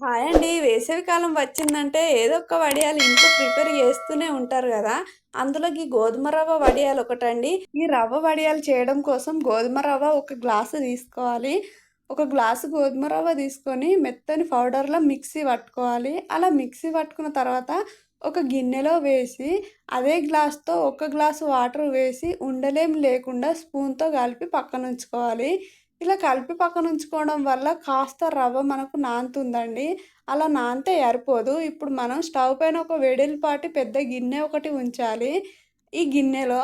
Hi అండి. వేసవికాలం వచ్చిందంటే ఏదో ఒక వడియాలు ఇంట్లో ప్రిపేర్ చేస్తూనే ఉంటారు కదా. అందులోకి గోధుమ రవ్వ వడియాలు ఒకటండి. ఈ రవ్వ వడియాలు చేయడం కోసం గోధుమ రవ్వ ఒక గ్లాసు తీసుకోవాలి. ఒక గ్లాసు గోధుమ రవ్వ తీసుకొని మెత్తని పౌడర్లో మిక్సీ పట్టుకోవాలి. అలా మిక్సీ పట్టుకున్న తర్వాత ఒక గిన్నెలో వేసి అదే గ్లాస్తో ఒక గ్లాసు వాటర్ వేసి ఉండలేం లేకుండా స్పూన్తో కలిపి పక్కన ఉంచుకోవాలి. ఇలా కలిపి పక్కన ఉంచుకోవడం వల్ల కాస్త రవ్వ మనకు నానుతుందండి అలా నానితే సరిపోదు. ఇప్పుడు మనం స్టవ్ పైన ఒక వెడల్పాటి పెద్ద గిన్నె ఒకటి ఉంచాలి. ఈ గిన్నెలో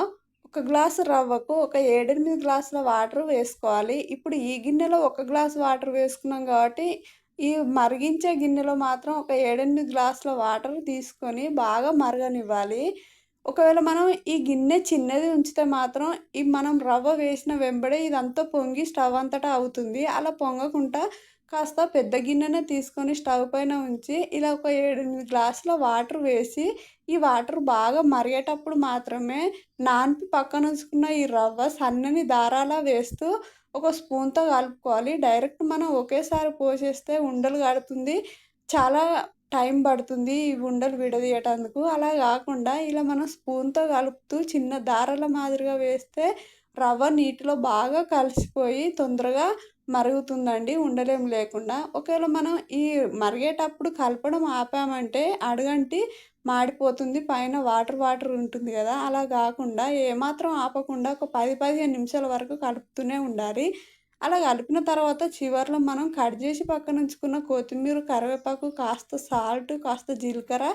ఒక గ్లాసు రవ్వకు ఒక ఏడెనిమిది గ్లాసుల వాటర్ వేసుకోవాలి. ఇప్పుడు ఈ గిన్నెలో ఒక గ్లాస్ వాటర్ వేసుకున్నాం కాబట్టి ఈ మరిగించే గిన్నెలో మాత్రం ఒక ఏడెనిమిది గ్లాసుల వాటర్ తీసుకొని బాగా మరగనివ్వాలి. ఒకవేళ మనం ఈ గిన్నె చిన్నది ఉంచితే మాత్రం ఈ మనం రవ్వ వేసిన వెంబడే ఇదంతా పొంగి స్టవ్ అంతటా అవుతుంది. అలా పొంగకుండా కాస్త పెద్ద గిన్నెనే తీసుకొని స్టవ్ పైన ఉంచి ఇలా ఒక ఏడెనిమిది గ్లాసుల వాటర్ వేసి ఈ వాటర్ బాగా మరిగేటప్పుడు మాత్రమే నానిపి పక్కన ఉంచుకున్న ఈ రవ్వ సన్నని దారాలా వేస్తూ ఒక స్పూన్తో కలుపుకోవాలి. డైరెక్ట్ మనం ఒకేసారి పోసేస్తే ఉండలు కడుతుంది. చాలా టైం పడుతుంది ఈ ఉండలు విడదీయటానికి. అలా కాకుండా ఇలా మనం స్పూన్తో కలుపుతూ చిన్న దారాల మాదిరిగా వేస్తే రవ్వ నీటిలో బాగా కలిసిపోయి తొందరగా మరుగుతుందండి ఉండలేం లేకుండా. ఒకవేళ మనం ఈ మరిగేటప్పుడు కలపడం ఆపామంటే అడగంటి మాడిపోతుంది పైన వాటర్ వాటర్ ఉంటుంది కదా. అలా కాకుండా ఏమాత్రం ఆపకుండా ఒక పది పదిహేను నిమిషాల వరకు కలుపుతూనే ఉండాలి. అలా కలిపిన తర్వాత చివరిలో మనం కట్ చేసి పక్కన ఉంచుకున్న కొత్తిమీర కరివేపాకు కాస్త సాల్ట్ కాస్త జీలకర్ర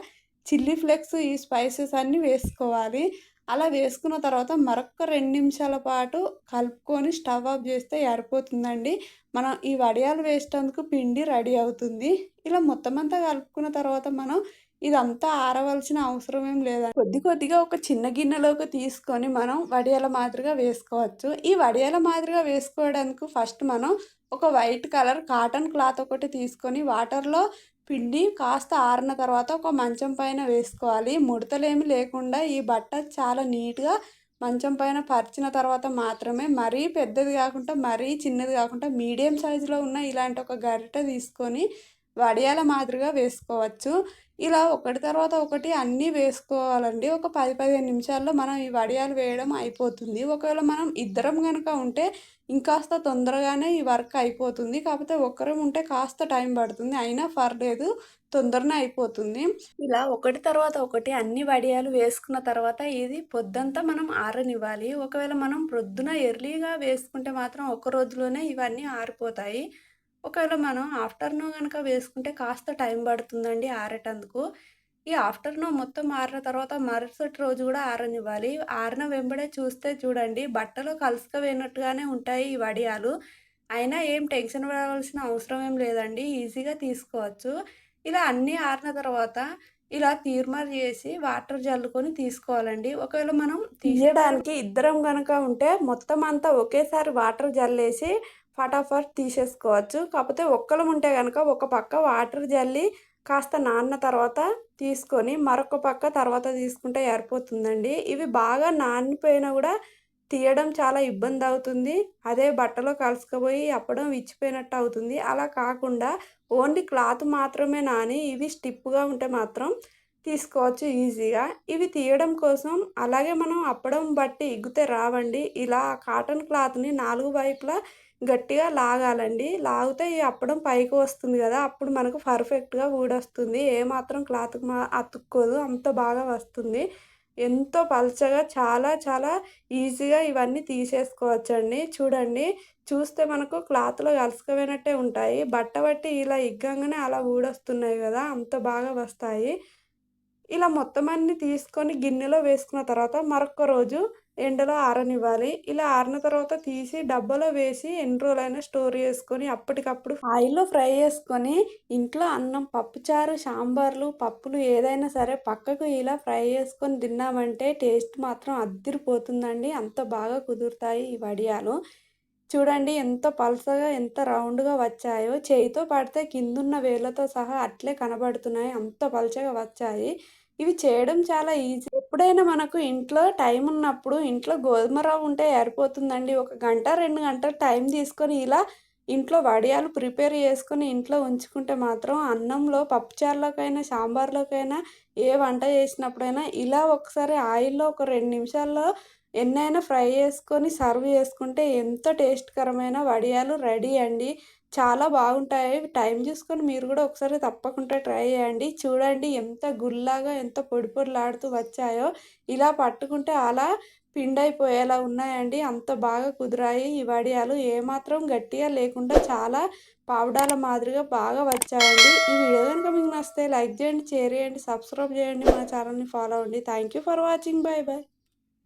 చిల్లీ ఫ్లేక్స్ ఈ స్పైసెస్ అన్నీ వేసుకోవాలి. అలా వేసుకున్న తర్వాత మరొక రెండు నిమిషాల పాటు కలుపుకొని స్టవ్ ఆఫ్ చేస్తే సరిపోతుందండి. మనం ఈ వడియాలు వేసేటందుకు పిండి రెడీ అవుతుంది. ఇలా మొత్తం అంతా కలుపుకున్న తర్వాత మనం ఇదంతా ఆరవలసిన అవసరం ఏం లేదండి కొద్ది కొద్దిగా ఒక చిన్న గిన్నెలోకి తీసుకొని మనం వడియాల మాదిరిగా వేసుకోవచ్చు. ఈ వడియాల మాదిరిగా వేసుకోవడానికి ఫస్ట్ మనం ఒక వైట్ కలర్ కాటన్ క్లాత్ ఒకటి తీసుకొని వాటర్లో పిండి కాస్త ఆరిన తర్వాత ఒక మంచం పైన వేసుకోవాలి. ముడతలేమి లేకుండా ఈ బట్ట చాలా నీట్గా మంచం పైన పరిచిన తర్వాత మాత్రమే మరీ పెద్దది కాకుండా మరీ చిన్నది కాకుండా మీడియం సైజులో ఉన్న ఇలాంటి ఒక గరిటె తీసుకొని వడియాల మాదిరిగా వేసుకోవచ్చు. ఇలా ఒకటి తర్వాత ఒకటి అన్నీ వేసుకోవాలండి. ఒక పది పదిహేను నిమిషాల్లో మనం ఈ వడియాలు వేయడం అయిపోతుంది. ఒకవేళ మనం ఇద్దరం కనుక ఉంటే ఇంకాస్త తొందరగానే ఈ వర్క్ అయిపోతుంది. కాకపోతే ఒక్కరం ఉంటే కాస్త టైం పడుతుంది. అయినా పర్లేదు తొందరనే అయిపోతుంది. ఇలా ఒకటి తర్వాత ఒకటి అన్ని వడియాలు వేసుకున్న తర్వాత ఇది పొద్దంతా మనం ఆరనివ్వాలి. ఒకవేళ మనం ప్రొద్దున ఎర్లీగా వేసుకుంటే మాత్రం ఒక రోజులోనే ఇవన్నీ ఆరిపోతాయి. ఒకవేళ మనం ఆఫ్టర్నూన్ కనుక వేసుకుంటే కాస్త టైం పడుతుందండి ఆరేటందుకు. ఈ ఆఫ్టర్నూన్ మొత్తం ఆరిన తర్వాత మరుసటి రోజు కూడా ఆరనివ్వాలి. ఆరిన వెంబడే చూస్తే చూడండి బట్టలు కలుసుకపోయినట్టుగానే ఉంటాయి ఈ వడియాలు. అయినా ఏం టెన్షన్ పడవలసిన అవసరం ఏం లేదండి. ఈజీగా తీసుకోవచ్చు. ఇలా అన్నీ ఆరిన తర్వాత ఇలా తీర్మార్ చేసి వాటర్ జల్లుకొని తీసుకోవాలండి. ఒకవేళ మనం తీయడానికి ఇద్దరం కనుక ఉంటే మొత్తం అంతా ఒకేసారి వాటర్ జల్లేసి ఫటాఫట్ తీసేసుకోవచ్చు. కాకపోతే ఒక్కలం ఉంటే కనుక ఒక పక్క వాటర్ జల్లి కాస్త నాన్న తర్వాత తీసుకొని మరొక పక్క తర్వాత తీసుకుంటే ఏర్పోతుందండి. ఇవి బాగా నానిపోయినా కూడా తీయడం చాలా ఇబ్బంది అవుతుంది. అదే బట్టలో కలుసుకుపోయి అప్పడం విచ్చిపోయినట్టు అవుతుంది. అలా కాకుండా ఓన్లీ క్లాత్ మాత్రమే నాని ఇవి స్టిప్గా ఉంటే మాత్రం తీసుకోవచ్చు ఈజీగా. ఇవి తీయడం కోసం అలాగే మనం అప్పడం బట్టి ఇగ్గితే రావండి. ఇలా కాటన్ క్లాత్ని నాలుగు వైపులా గట్టిగా లాగాలండి. లాగితే ఈ అప్పడం పైకి వస్తుంది కదా అప్పుడు మనకు పర్ఫెక్ట్గా ఊడొస్తుంది. ఏమాత్రం క్లాత్కి మా అతుక్కోదు అంత బాగా వస్తుంది. ఎంతో పల్చగా చాలా చాలా ఈజీగా ఇవన్నీ తీసేసుకోవచ్చండి. చూడండి చూస్తే మనకు క్లాత్లో కలిసిపోయినట్టే ఉంటాయి. బట్ట బట్టి ఇలా ఇగ్గంగానే అలా ఊడొస్తున్నాయి కదా అంత బాగా వస్తాయి. ఇలా మొత్తం అన్ని తీసుకొని గిన్నెలో వేసుకున్న తర్వాత మరొక రోజు ఎండలో ఆరనివ్వాలి. ఇలా ఆరిన తర్వాత తీసి డబ్బాలో వేసి ఎన్ని రోజులైనా స్టోర్ చేసుకొని అప్పటికప్పుడు ఆయిల్లో ఫ్రై చేసుకొని ఇంట్లో అన్నం పప్పుచారు సాంబార్లు పప్పులు ఏదైనా సరే పక్కకు ఇలా ఫ్రై చేసుకొని తిన్నామంటే టేస్ట్ మాత్రం అద్దిరిపోతుందండి. అంత బాగా కుదురుతాయి ఈ వడియాలు. చూడండి ఎంత పలసగా ఎంత రౌండ్గా వచ్చాయో. చేయితో పడితే కిందున్న వేళ్ళతో సహా అట్లే కనబడుతున్నాయి. అంత పలచగా వచ్చాయి. ఇవి చేయడం చాలా ఈజీ. ఎప్పుడైనా మనకు ఇంట్లో టైం ఉన్నప్పుడు ఇంట్లో గోధుమ రవ్వ ఉంటే ఏరిపోతుందండి ఒక గంట రెండు గంటలు టైం తీసుకొని ఇలా ఇంట్లో వడియాలు ప్రిపేర్ చేసుకొని ఇంట్లో ఉంచుకుంటే మాత్రం అన్నంలో పప్పుచారులోకైనా సాంబార్లోకైనా ఏ వంట చేసినప్పుడైనా ఇలా ఒకసారి ఆయిల్లో ఒక రెండు నిమిషాల్లో ఎన్నైనా ఫ్రై చేసుకొని సర్వ్ చేసుకుంటే ఎంత టేస్ట్కరమైన వడియాలు రెడీ అండి. చాలా బాగుంటాయి. టైం చూసుకొని మీరు కూడా ఒకసారి తప్పకుండా ట్రై చేయండి. చూడండి ఎంత గుల్లాగా ఎంత పొడి పొడిలాడుతూ వచ్చాయో. ఇలా పట్టుకుంటే అలా పిండైపోయేలా ఉన్నాయండి. అంత బాగా కుదిరాయి ఈ వడియాలు. ఏమాత్రం గట్టిగా లేకుండా చాలా పావుడాల మాదిరిగా బాగా వచ్చాయండి. ఈ వీడియో కనుక మీకు నచ్చితే లైక్ చేయండి షేర్ చేయండి సబ్స్క్రైబ్ చేయండి మన ఛానల్ని ఫాలో అవ్వండి. Thank you for watching. Bye bye